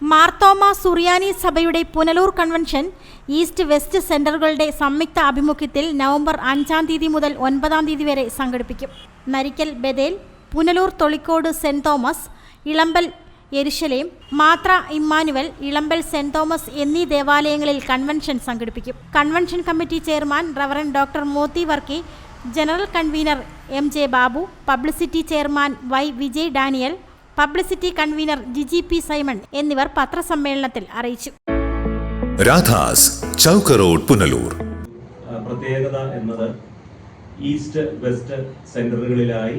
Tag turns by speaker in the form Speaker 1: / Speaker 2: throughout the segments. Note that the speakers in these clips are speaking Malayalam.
Speaker 1: മാർത്തോമ സുറിയാനി സഭയുടെ പുനലൂർ കൺവെൻഷൻ ഈസ്റ്റ് വെസ്റ്റ് സെന്ററുകളുടെ സംയുക്ത ആഭിമുഖ്യത്തിൽ നവംബർ അഞ്ചാം തീയതി മുതൽ ഒൻപതാം തീയതി വരെ സംഘടിപ്പിക്കും. Narikkal Bethel Punalur Tholicode saint Thomas Elampal Jerusalem മാത്ര ഇമ്മാനുവൽ ഇളമ്പൽ സെന്റ് തോമസ് എന്നീ ദേവാലയങ്ങളിൽ കൺവെൻഷൻ സംഘടിപ്പിക്കും. Convention committee chairman reverend doctor Mothi Varkey general convener M J Babu publicity chairman Y Vijay Daniel publicity convener Jiji P Simon എന്നിവർ പത്രസമ്മേളനത്തിൽ അറിയിച്ചു.
Speaker 2: രാധാസ് ചൗക്ക് റോഡ് പുനലൂർ.
Speaker 3: പ്രത്യേകത എന്നത് ഈസ്റ്റ് വെസ്റ്റ് സെന്ററുകളിലായി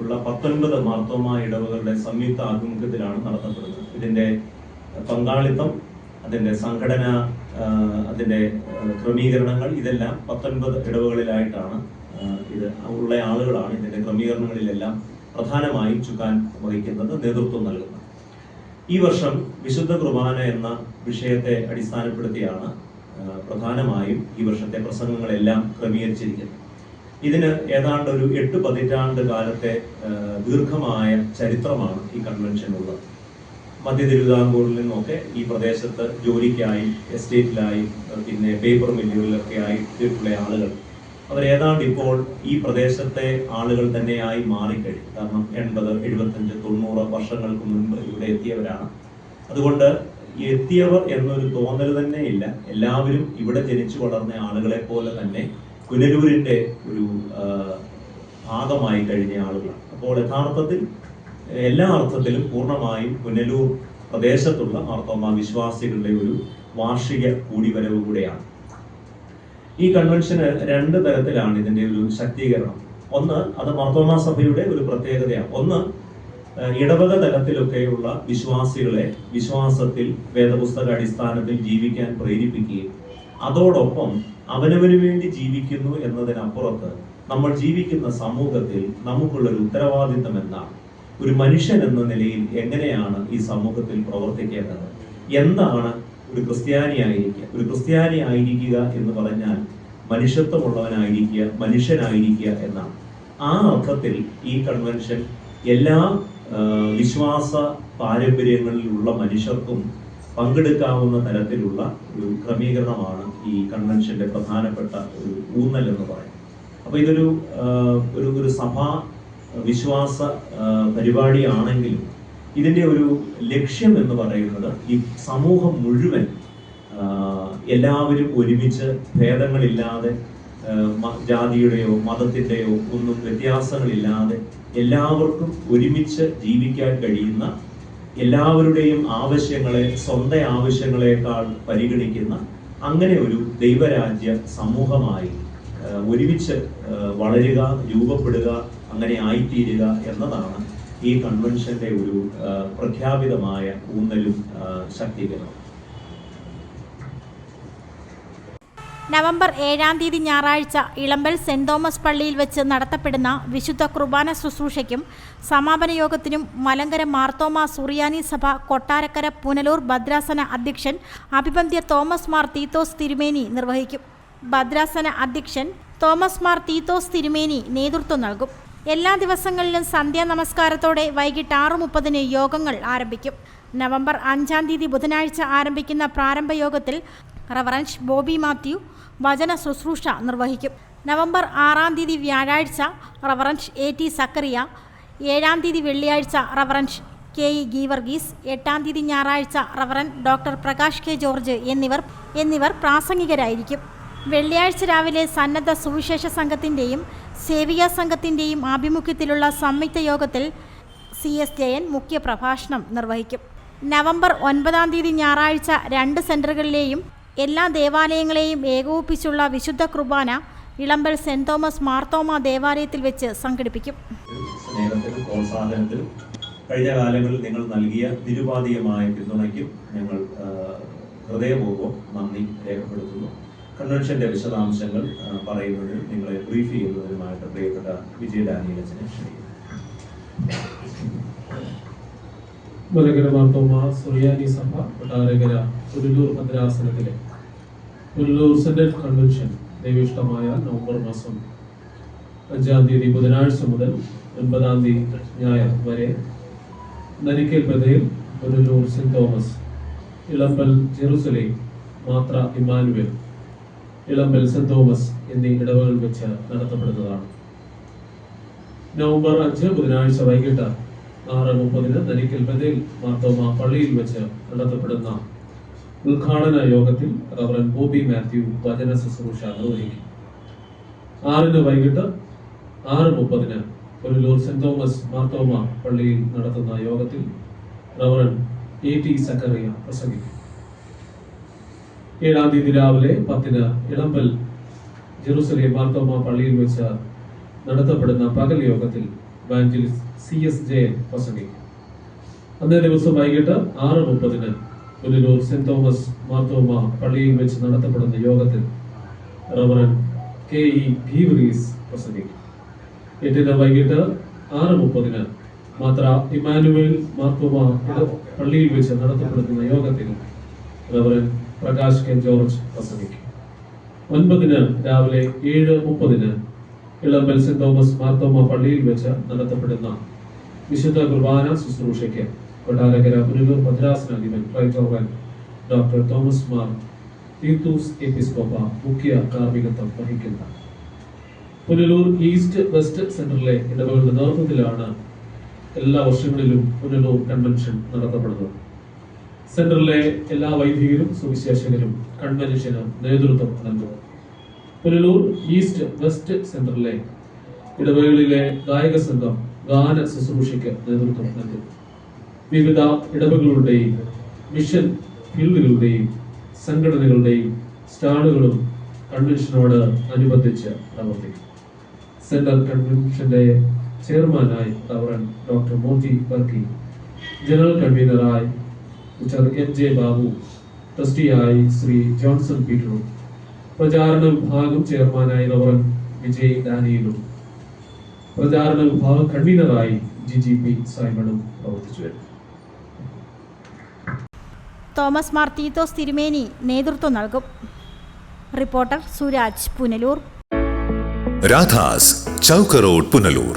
Speaker 3: ഉള്ള പത്തൊൻപത് മാർത്തോമ ഇടവകളുടെ സംയുക്ത ആഭിമുഖ്യത്തിലാണ് നടത്തപ്പെടുന്നത്. ഇതിന്റെ പങ്കാളിത്തം അതിന്റെ സംഘടന അതിന്റെ ക്രമീകരണങ്ങൾ ഇതെല്ലാം പത്തൊൻപത് ഇടവുകളിലായിട്ടാണ് ഇത് ഉള്ള ആളുകളാണ് ഇതിന്റെ ക്രമീകരണങ്ങളിലെല്ലാം പ്രധാനമായും ചുക്കാൻ വഹിക്കുന്നത് നേതൃത്വം നൽകുന്നത് ഈ വർഷം വിശുദ്ധ കുർബാന എന്ന വിഷയത്തെ അടിസ്ഥാനപ്പെടുത്തിയാണ് പ്രധാനമായും ഈ വർഷത്തെ പ്രസംഗങ്ങളെല്ലാം ക്രമീകരിച്ചിരിക്കുന്നത്. ഇതിന് ഏതാണ്ട് ഒരു എട്ട് പതിറ്റാണ്ട് കാലത്തെ ദീർഘമായ ചരിത്രമാണ് ഈ കൺവെൻഷനുള്ളത് മധ്യ തിരുവിതാംകൂറിൽ നിന്നൊക്കെ ഈ പ്രദേശത്ത് ജോലിക്കായി എസ്റ്റേറ്റിലായി പിന്നെ പേപ്പർ മില്ലുകളിലൊക്കെ ആയിട്ടുള്ള ആളുകൾ അവർ ഏതാണ്ട് ഇപ്പോൾ ഈ പ്രദേശത്തെ ആളുകൾ തന്നെയായി മാറിക്കഴിഞ്ഞു. കാരണം എൺപത് എഴുപത്തഞ്ച് തൊണ്ണൂറ് വർഷങ്ങൾക്ക് മുൻപ് ഇവിടെ എത്തിയവരാണ്. അതുകൊണ്ട് എത്തിയവർ എന്നൊരു തോന്നൽ തന്നെ ഇല്ല. എല്ലാവരും ഇവിടെ ജനിച്ചു വളർന്ന ആളുകളെ പോലെ തന്നെ പുനലൂരിന്റെ ഒരു ഭാഗമായി കഴിഞ്ഞ ആളുകളാണ്. അപ്പോൾ യഥാർത്ഥത്തിൽ എല്ലാ അർത്ഥത്തിലും പൂർണമായും പുനലൂർ പ്രദേശത്തുള്ള മാർത്തോമ വിശ്വാസികളുടെ ഒരു വാർഷിക കൂടിവരവ് കൂടെയാണ്. ഈ കൺവെൻഷന് രണ്ട് തരത്തിലാണ് ഇതിന്റെ ഒരു ശക്തീകരണം. ഒന്ന് അത് മർത്തോമ സഭയുടെ ഒരു പ്രത്യേകതയാണ്. ഒന്ന് ഇടവക തലത്തിലൊക്കെയുള്ള വിശ്വാസികളെ വിശ്വാസത്തിൽ വേദപുസ്തക അടിസ്ഥാനത്തിൽ ജീവിക്കാൻ പ്രേരിപ്പിക്കുകയും അതോടൊപ്പം അവനവന് വേണ്ടി ജീവിക്കുന്നു എന്നതിനപ്പുറത്ത് നമ്മൾ ജീവിക്കുന്ന സമൂഹത്തിൽ നമുക്കുള്ളൊരു ഉത്തരവാദിത്തം എന്താണ്? ഒരു മനുഷ്യൻ എന്ന നിലയിൽ എങ്ങനെയാണ് ഈ സമൂഹത്തിൽ പ്രവർത്തിക്കേണ്ടത്? എന്താണ് ഒരു ക്രിസ്ത്യാനി ആയിരിക്കുക. ഒരു ക്രിസ്ത്യാനി ആയിരിക്കുക എന്ന് പറഞ്ഞാൽ മനുഷ്യത്വമുള്ളവനായിരിക്കുക മനുഷ്യനായിരിക്കുക എന്നാണ്. ആ അർത്ഥത്തിൽ ഈ കൺവെൻഷൻ എല്ലാ വിശ്വാസ പാരമ്പര്യങ്ങളിലുള്ള മനുഷ്യർക്കും പങ്കെടുക്കാവുന്ന തരത്തിലുള്ള ഒരു ക്രമീകരണമാണ് ഈ കൺവെൻഷന്റെ പ്രധാനപ്പെട്ട ഒരു ഊന്നൽ എന്ന് പറയുന്നത്. അപ്പൊ ഇതൊരു ഒരു ഒരു സഭാ വിശ്വാസ പരിപാടിയാണെങ്കിലും ഇതിന്റെ ഒരു ലക്ഷ്യം എന്ന് പറയുന്നത് ഈ സമൂഹം മുഴുവൻ എല്ലാവരും ഒരുമിച്ച് ഭേദങ്ങളില്ലാതെ ജാതിയുടെയോ മതത്തിന്റെയോ ഒന്നും വ്യത്യാസങ്ങളില്ലാതെ എല്ലാവർക്കും ഒരുമിച്ച് ജീവിക്കാൻ കഴിയുന്ന എല്ലാവരുടെയും ആവശ്യങ്ങളെ സ്വന്തം ആവശ്യങ്ങളെക്കാൾ പരിഗണിക്കുന്ന അങ്ങനെ ഒരു ദൈവരാജ്യ സമൂഹമായി ഒരുമിച്ച് വളരുക രൂപപ്പെടുക അങ്ങനെ ആയിത്തീരുക എന്നതാണ് ഈ കൺവെൻഷന്റെ ഒരു പ്രഖ്യാപിതമായ ഊന്നലും ശക്തീകരണം.
Speaker 1: നവംബർ ഏഴാം തീയതി ഞായറാഴ്ച ഇളമ്പൽ സെന്റ് തോമസ് പള്ളിയിൽ വെച്ച് നടത്തപ്പെടുന്ന വിശുദ്ധ കുർബാന ശുശ്രൂഷയ്ക്കും സമാപന യോഗത്തിനും മലങ്കര മാർത്തോമ സുറിയാനി സഭ കൊട്ടാരക്കര പുനലൂർ ഭദ്രാസന അധ്യക്ഷൻ അഭിബന്ധ്യ തോമസ് മാർ തീത്തോസ് തിരുമേനി നിർവഹിക്കും. ഭദ്രാസന അധ്യക്ഷൻ തോമസ് മാർ തീത്തോസ് തിരുമേനി നേതൃത്വം നൽകും. എല്ലാ ദിവസങ്ങളിലും സന്ധ്യാ നമസ്കാരത്തോടെ വൈകിട്ട് ആറ് മുപ്പതിന് യോഗങ്ങൾ ആരംഭിക്കും. നവംബർ അഞ്ചാം തീയതി ബുധനാഴ്ച ആരംഭിക്കുന്ന പ്രാരംഭ യോഗത്തിൽ റവറൻസ് ബോബി മാത്യു വചന ശുശ്രൂഷ നിർവഹിക്കും. നവംബർ ആറാം തീയതി വ്യാഴാഴ്ച റവറൻസ് എ ടി സക്കറിയ ഏഴാം തീയതി വെള്ളിയാഴ്ച റവറൻസ് കെ ഇ ഗീവർഗീസ് എട്ടാം തീയതി ഞായറാഴ്ച reverend doctor Prakash K George എന്നിവർ എന്നിവർ പ്രാസംഗികരായിരിക്കും. വെള്ളിയാഴ്ച രാവിലെ സന്നദ്ധ സുവിശേഷ സംഘത്തിന്റെയും സേവിക സംഘത്തിന്റെയും ആഭിമുഖ്യത്തിലുള്ള സംയുക്ത യോഗത്തിൽ സി എസ് ജയൻ മുഖ്യ പ്രഭാഷണം നിർവഹിക്കും. നവംബർ ഒൻപതാം തീയതി ഞായറാഴ്ച രണ്ട് സെന്ററുകളിലെയും എല്ലാ ദേവാലയങ്ങളെയും ഏകോപിപ്പിച്ചുള്ള വിശുദ്ധ കുർബാന ഇളമ്പൽ സെന്റ് തോമസ് മാർത്തോമ ദേവാലയത്തിൽ വെച്ച് സംഘടിപ്പിക്കും.
Speaker 3: കഴിഞ്ഞ കാലങ്ങളിൽ നിങ്ങൾ നൽകിയ നിരുപാധികമായ പിന്തുണയ്ക്കും ഞങ്ങൾ ഹൃദയപൂർവം നന്ദി രേഖപ്പെടുത്തുന്നു. കൺവെൻഷന്റെ വിശദാംശങ്ങൾ പറയുന്നതിനും നിങ്ങളെ ബ്രീഫ് ചെയ്യുന്നതിനുമായിട്ട് പ്രിയപ്പെട്ട വിജയ ഡാനിയലച്ചനെ ക്ഷണിക്കുന്നു
Speaker 4: മാർത്തോമ സുറിയാനി സഭ കൊട്ടാരകര പുനലൂർ ഭദ്രാസനത്തിലെ പുനലൂർ സെനറ്റ് കൺവെൻഷൻ ദൈവിഷ്ടമായ നവംബർ മാസം അഞ്ചാം തീയതി ബുധനാഴ്ച മുതൽ ഒൻപതാം തീയതി ഞായർ വരെ Narikkal ബദയിൽ Punalur saint Thomas Elampal Jerusalem മാത്ര ഇമ്മാനുവൽ ഇളമ്പൽ സെന്റ് തോമസ് എന്നീ ഇടവകളിൽ വെച്ച് നടത്തപ്പെടുന്നതാണ്. നവംബർ അഞ്ച് ബുധനാഴ്ച വൈകിട്ട് ആറ് മുപ്പതിന് നരിക്കൽ ബദേൽ മാർത്തോമ പള്ളിയിൽ വെച്ച് നടത്തപ്പെടുന്ന ഉദ്ഘാടന യോഗത്തിൽ റവറൻ ബോബി മാത്യു വചന ശുശ്രൂഷ നിർവഹിക്കും. ആറിന് വൈകിട്ട് ആറ് മുപ്പതിന് പുനലൂർ സെന്റ് തോമസ് മാർത്തോമ പള്ളിയിൽ നടത്തുന്ന യോഗത്തിൽ റവറൻ എ ടി സക്കറിയ പ്രസംഗിക്കും. ഏഴാം തീയതി രാവിലെ പത്തിന് ഇളമ്പൽ ജെറുസലേം മാർത്തോമ പള്ളിയിൽ വെച്ച് നടത്തപ്പെടുന്ന പകൽ യോഗത്തിൽ സി എസ് ജയൻ പ്രസംഗിക്കും. അന്നേ ദിവസം വൈകിട്ട് ആറ് മുപ്പതിന് പുനലൂർ സെന്റ് തോമസ് മാർത്തോമ പള്ളിയിൽ വെച്ച് നടത്തപ്പെടുന്ന യോഗത്തിൽ റവറൻ കെ ഇ ഭീവറീസ് പ്രസംഗിക്കും. എട്ടിന് വൈകിട്ട് ആറ് മുപ്പതിന് മാത്ര ഇമാനുവേൽ മാർത്തോമ പള്ളിയിൽ വെച്ച് നടത്തപ്പെടുന്ന യോഗത്തിൽ റവറൻ പ്രകാശ് കെ ജോർജ് പ്രസംഗിക്കും ഒൻപതിന് രാവിലെ ഏഴ് മുപ്പതിന് ഇളം സെന്റ് തോമസ് മാർത്തോമ പള്ളിയിൽ വെച്ച് നടത്തപ്പെടുന്ന വിശുദ്ധ കുർബാന ശുശ്രൂഷയ്ക്ക് Kottarakkara Punalur ഭദ്രാസനാധിപൻ right reverend doctor Thomas Mar Theethus എപ്പിസ്കോപ്പ മുഖ്യ കാർമ്മികത്വം വഹിക്കുന്ന പുനലൂർ ഈസ്റ്റ് വെസ്റ്റ് സെന്ററിലെ ഇടവകളുടെ നേതൃത്വത്തിലാണ് എല്ലാ വർഷങ്ങളിലും പുനലൂർ കൺവെൻഷൻ നടത്തപ്പെടുന്നത്. സെന്ററിലെ എല്ലാ വൈദികരും സുവിശേഷകരും കൺവെൻഷന് നേതൃത്വം നൽകും. പുനലൂർ ഈസ്റ്റ് വെസ്റ്റ് സെന്ററിലെ ഇടവകളിലെ ഗായക സംഘം ഗാന ശുശ്രൂഷയ്ക്ക് നേതൃത്വം നൽകും. വിവിധ ഇടവകളുടെയും മിഷൻ ഫീൽഡുകളുടെയും സംഘടനകളുടെയും സ്റ്റാളുകളും കൺവെൻഷനോട് അനുബന്ധിച്ച് പ്രവർത്തിക്കും. സെൻട്രൽ കൺവെൻഷന്റെ ചെയർമാനായി reverend doctor Mothi Varkey general കൺവീനറായി mister M J Babu ട്രസ്റ്റിയായി ശ്രീ ജോൺസൺ പീറ്ററും പ്രചാരണ വിഭാഗം ചെയർമാനായി റവറൻ വിജയ് ഡാനിയലും പ്രചാരണ വിഭാഗം കൺവീനറായി ജി ജി പി സൈമണും പ്രവർത്തിച്ചു വരുന്നു.
Speaker 1: തോമസ് മാർ തീത്തോസ് തിരുമേനി നേതൃത്വം നൽകും. റിപ്പോർട്ടർ സുരാജ് പുനലൂർ.
Speaker 2: രാധാസ് ചൗക്കറോഡ് പുനലൂർ.